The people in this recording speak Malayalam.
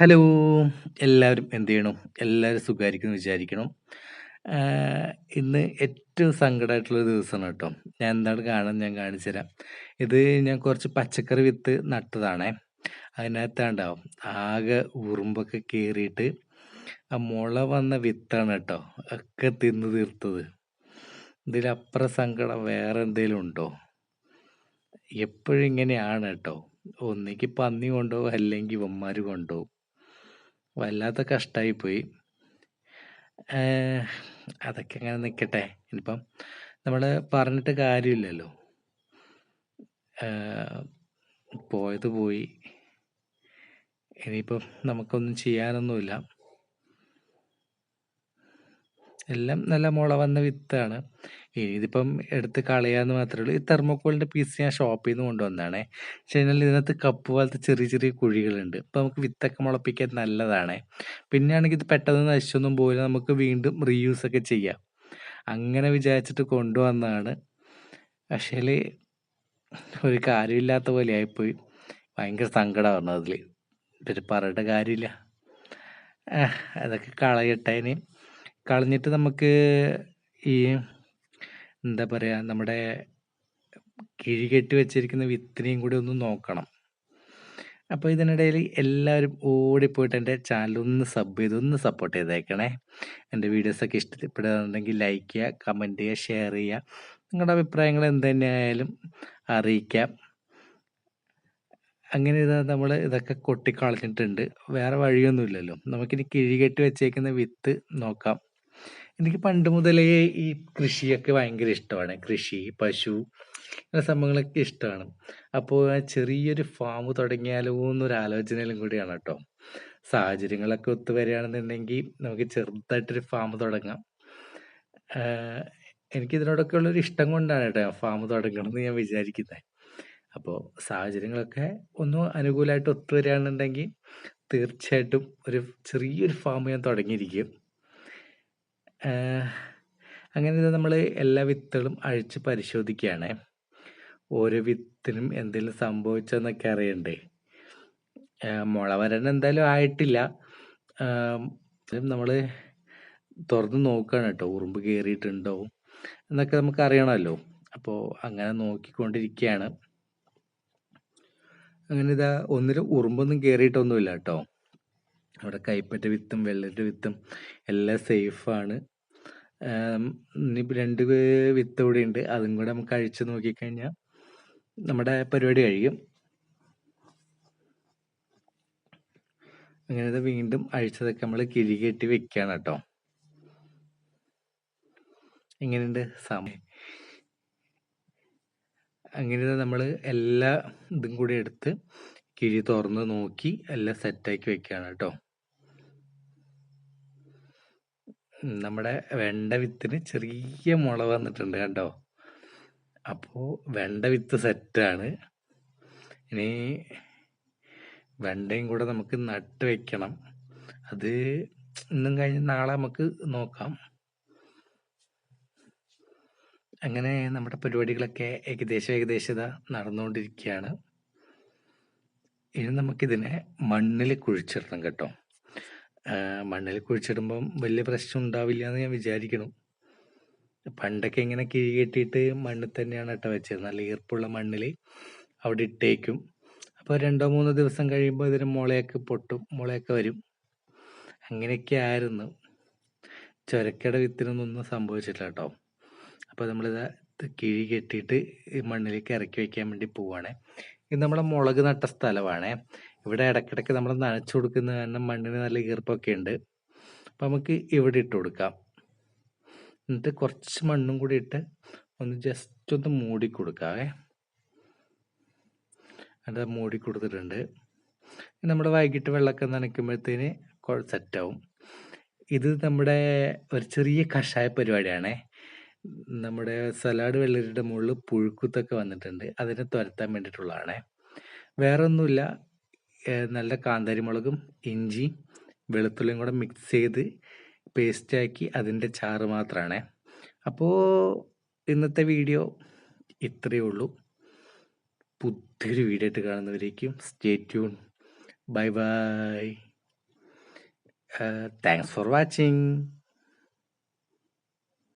ഹലോ. എല്ലാവരും എന്ത് ചെയ്യണം? എല്ലാവരും സുഖമായിരിക്കുന്നു വിചാരിക്കണം. ഇന്ന് ഏറ്റവും സങ്കടമായിട്ടുള്ള ദിവസമാണ് കേട്ടോ. ഞാൻ എന്താണ് കാണാൻ ഞാൻ കാണിച്ചു തരാം. ഇത് ഞാൻ കുറച്ച് പച്ചക്കറി വിത്ത് നട്ടതാണേ. അതിനകത്താണ്ടാവും ആകെ ഉറുമ്പൊക്കെ കയറിയിട്ട് ആ മുള വന്ന വിത്താണ് കേട്ടോ ഒക്കെ തിന്നു തീർത്തത്. ഇതിലപ്പുറം സങ്കടം വേറെ എന്തെങ്കിലും ഉണ്ടോ? എപ്പോഴും ഇങ്ങനെയാണ് കേട്ടോ. ഒന്നിക്ക് പന്നി കൊണ്ടോ അല്ലെങ്കിൽ ഇവന്മാർ കൊണ്ടുപോകും വല്ലാത്ത കഷ്ടമായി പോയി ഏഹ് അതൊക്കെ അങ്ങനെ നിൽക്കട്ടെ ഇനിയിപ്പം നമ്മൾ പറഞ്ഞിട്ട് കാര്യമില്ലല്ലോ. പോയത് പോയി. ഇനിയിപ്പം നമുക്കൊന്നും ചെയ്യാനൊന്നുമില്ല. എല്ലാം നല്ല മുള വന്ന വിത്താണ്. ഇനി ഇതിപ്പം എടുത്ത് കളയാന്ന് മാത്രമേ ഉള്ളൂ. ഈ തെർമോക്കോളിന്റെ പീസ് ഞാൻ ഷോപ്പിൽ നിന്ന് കൊണ്ടുവന്നതാണേ പക്ഷേ ഇതിനകത്ത് കപ്പ് പോലത്തെ ചെറിയ ചെറിയ കുഴികളുണ്ട്. അപ്പോൾ നമുക്ക് വിത്തൊക്കെ മുളപ്പിക്കാൻ നല്ലതാണ്. പിന്നെ ആണെങ്കിൽ ഇത് പെട്ടെന്ന് നശിച്ചൊന്നും പോയില്ല നമുക്ക് വീണ്ടും റീയൂസ് ഒക്കെ ചെയ്യാം. അങ്ങനെ വിചാരിച്ചിട്ട് കൊണ്ടുവന്നതാണ്. പക്ഷേ ഒരു കാര്യമില്ലാത്ത പോലെ ആയിപ്പോയി. ഭയങ്കര സങ്കടമാണ് അതിൽ പിന്നെ പറയേണ്ട കാര്യമില്ല. അതൊക്കെ കളയട്ടെ ഇനി. കളഞ്ഞിട്ട് നമുക്ക് ഈ എന്താ പറയുക നമ്മുടെ കിഴി കെട്ടി വെച്ചിരിക്കുന്ന വിത്തിനെയും കൂടി ഒന്ന് നോക്കണം. അപ്പോൾ ഇതിനിടയിൽ എല്ലാവരും ഓടിപ്പോയിട്ട് എന്റെ ചാനൽ ഒന്ന് സബ് ചെയ്ത് ഒന്ന് സപ്പോർട്ട് ചെയ്തേക്കണേ. എന്റെ വീഡിയോസൊക്കെ ഇഷ്ടപ്പെടുന്നുണ്ടെങ്കിൽ ലൈക്ക് ചെയ്യുക കമന്റ് ചെയ്യുക ഷെയർ ചെയ്യുക. നിങ്ങളുടെ അഭിപ്രായങ്ങൾ എന്ത് തന്നെയായാലും അറിയിക്കാം. അങ്ങനെ ഇതാ നമ്മൾ ഇതൊക്കെ കൊട്ടിക്കളഞ്ഞിട്ടുണ്ട്. വേറെ വഴിയൊന്നുമില്ലല്ലോ. നമുക്കിനി കിഴികെട്ടി വെച്ചേക്കുന്ന വിത്ത് നോക്കാം. എനിക്ക് പണ്ട് മുതലേ ഈ കൃഷിയൊക്കെ ഭയങ്കര ഇഷ്ടമാണ്. കൃഷി പശു അങ്ങനെ സംഭവങ്ങളൊക്കെ ഇഷ്ടമാണ്. അപ്പോൾ ആ ചെറിയൊരു ഫാം തുടങ്ങിയാലോ എന്നൊരു ആലോചനയിലും കൂടിയാണ് കേട്ടോ. സാഹചര്യങ്ങളൊക്കെ ഒത്തു വരികയാണെന്നുണ്ടെങ്കിൽ നമുക്ക് ചെറുതായിട്ടൊരു ഫാം തുടങ്ങാം. എനിക്കിതിനോടൊക്കെ ഉള്ളൊരു ഇഷ്ടം കൊണ്ടാണ് കേട്ടോ ഫാം തുടങ്ങണമെന്ന് ഞാൻ വിചാരിക്കുന്നത് അപ്പോൾ സാഹചര്യങ്ങളൊക്കെ ഒന്ന് അനുകൂലമായിട്ട് ഒത്തു വരികയാണെന്നുണ്ടെങ്കിൽ തീർച്ചയായിട്ടും ഒരു ചെറിയൊരു ഫാം ഞാൻ തുടങ്ങിയിരിക്കും. അങ്ങനെ ഇത് നമ്മൾ എല്ലാ വിത്തുകളും അഴിച്ച് പരിശോധിക്കുകയാണ്. ഓരോ വിത്തിനും എന്തെങ്കിലും സംഭവിച്ചെന്നൊക്കെ അറിയണ്ടേ? മുള വരാൻ എന്തായാലും ആയിട്ടില്ല. നമ്മൾ തുറന്ന് നോക്കുകയാണ് കേട്ടോ. ഉറുമ്പ് കയറിയിട്ടുണ്ടോ എന്നൊക്കെ നമുക്ക് അറിയണമല്ലോ. അപ്പോൾ അങ്ങനെ നോക്കിക്കൊണ്ടിരിക്കുകയാണ്. അങ്ങനെ ഇതാ ഒന്നിലും ഉറുമ്പൊന്നും കയറിയിട്ടൊന്നുമില്ല കേട്ടോ. അവിടെ കൈപ്പറ്റ വിത്തും വെള്ളരി വിത്തും എല്ലാം സേഫാണ് ഇനിയിപ്പോൾ രണ്ട് വിത്ത് കൂടി ഉണ്ട്. അതും കൂടെ നമുക്ക് അഴിച്ചു നോക്കിക്കഴിഞ്ഞാൽ നമ്മുടെ പരിപാടി കഴിയും. അങ്ങനെ വീണ്ടും അഴിച്ചതൊക്കെ നമ്മൾ കിഴി കെട്ടി വെക്കുകയാണ് കേട്ടോ. എങ്ങനെയുണ്ട്? സമയം. അങ്ങനെ നമ്മൾ എല്ലാ ഇതും കൂടി എടുത്ത് കിഴി തുറന്ന് നോക്കി എല്ലാം സെറ്റാക്കി വെക്കുകയാണ് കേട്ടോ. നമ്മുടെ വെണ്ട വിത്തിന് ചെറിയ മുള വന്നിട്ടുണ്ട് കണ്ടോ? അപ്പോൾ വെണ്ട വിത്ത് സെറ്റാണ്. ഇനി വെണ്ടയും കൂടെ നമുക്ക് നട്ട് വെക്കണം. അത് ഇന്നും കഴിഞ്ഞ് നാളെ നമുക്ക് നോക്കാം. അങ്ങനെ നമ്മുടെ പരിപാടികളൊക്കെ ഏകദേശം ഏകദേശം നടന്നുകൊണ്ടിരിക്കുകയാണ്. ഇനി നമുക്കിതിനെ മണ്ണിൽ കുഴിച്ചിടണം കേട്ടോ. മണ്ണിൽ കുഴിച്ചിടുമ്പം വലിയ പ്രശ്നം ഉണ്ടാവില്ല എന്ന് ഞാൻ വിചാരിക്കണം. പണ്ടൊക്കെ ഇങ്ങനെ കിഴി കെട്ടിയിട്ട് മണ്ണിൽ തന്നെയാണ് ഇട്ട വെച്ചത്. നല്ല ഈർപ്പുള്ള മണ്ണിൽ അവിടെ ഇട്ടേക്കും. അപ്പോൾ രണ്ടോ മൂന്നോ ദിവസം കഴിയുമ്പോൾ ഇതിന് മുളയൊക്കെ പൊട്ടും മുളയൊക്കെ വരും. അങ്ങനെയൊക്കെ ആയിരുന്നു. ചൊരക്കയുടെ വിത്തിനൊന്നും സംഭവിച്ചിട്ടില്ല കേട്ടോ. അപ്പോൾ നമ്മളിത് കിഴി കെട്ടിയിട്ട് മണ്ണിലേക്ക് ഇറക്കി വയ്ക്കാൻ വേണ്ടി പോവാണ്. ഇത് നമ്മുടെ മുളക് നട്ട സ്ഥലമാണ്. ഇവിടെ ഇടയ്ക്കിടയ്ക്ക് നമ്മൾ നനച്ചു കൊടുക്കുന്ന കാരണം മണ്ണിന് നല്ല ഈർപ്പൊക്കെ ഉണ്ട്. അപ്പം നമുക്ക് ഇവിടെ ഇട്ട് കൊടുക്കാം. എന്നിട്ട് കുറച്ച് മണ്ണും കൂടി ഇട്ട് ഒന്ന് ജസ്റ്റ് ഒന്ന് മൂടി കൊടുക്കാവേ. അത് മൂടി കൊടുത്തിട്ടുണ്ട്. നമ്മൾ വൈകിട്ട് വെള്ളമൊക്കെ നനയ്ക്കുമ്പോഴത്തേന് സെറ്റാവും ഇത് നമ്മുടെ ഒരു ചെറിയ കഷായ പരിപാടിയാണേ. നമ്മുടെ സലാഡ് വെള്ളരിയുടെ മുകളിൽ പുഴുക്കുത്തൊക്കെ വന്നിട്ടുണ്ട്. അതിനെ തുരത്താൻ വേണ്ടിയിട്ടുള്ളതാണേ. വേറെ ഒന്നുമില്ല നല്ല കാന്താരിമുളകും ഇഞ്ചി വെളുത്തുള്ളിയും കൂടെ മിക്സ് ചെയ്ത് പേസ്റ്റാക്കി അതിന്റെ ചാറ് മാത്രമാണ് അപ്പോൾ ഇന്നത്തെ വീഡിയോ ഇത്രയേ ഉള്ളൂ. പുതിയൊരു വീഡിയോ ആയിട്ട് കാണുന്നവരേക്കും stay tune bye bye thanks for watching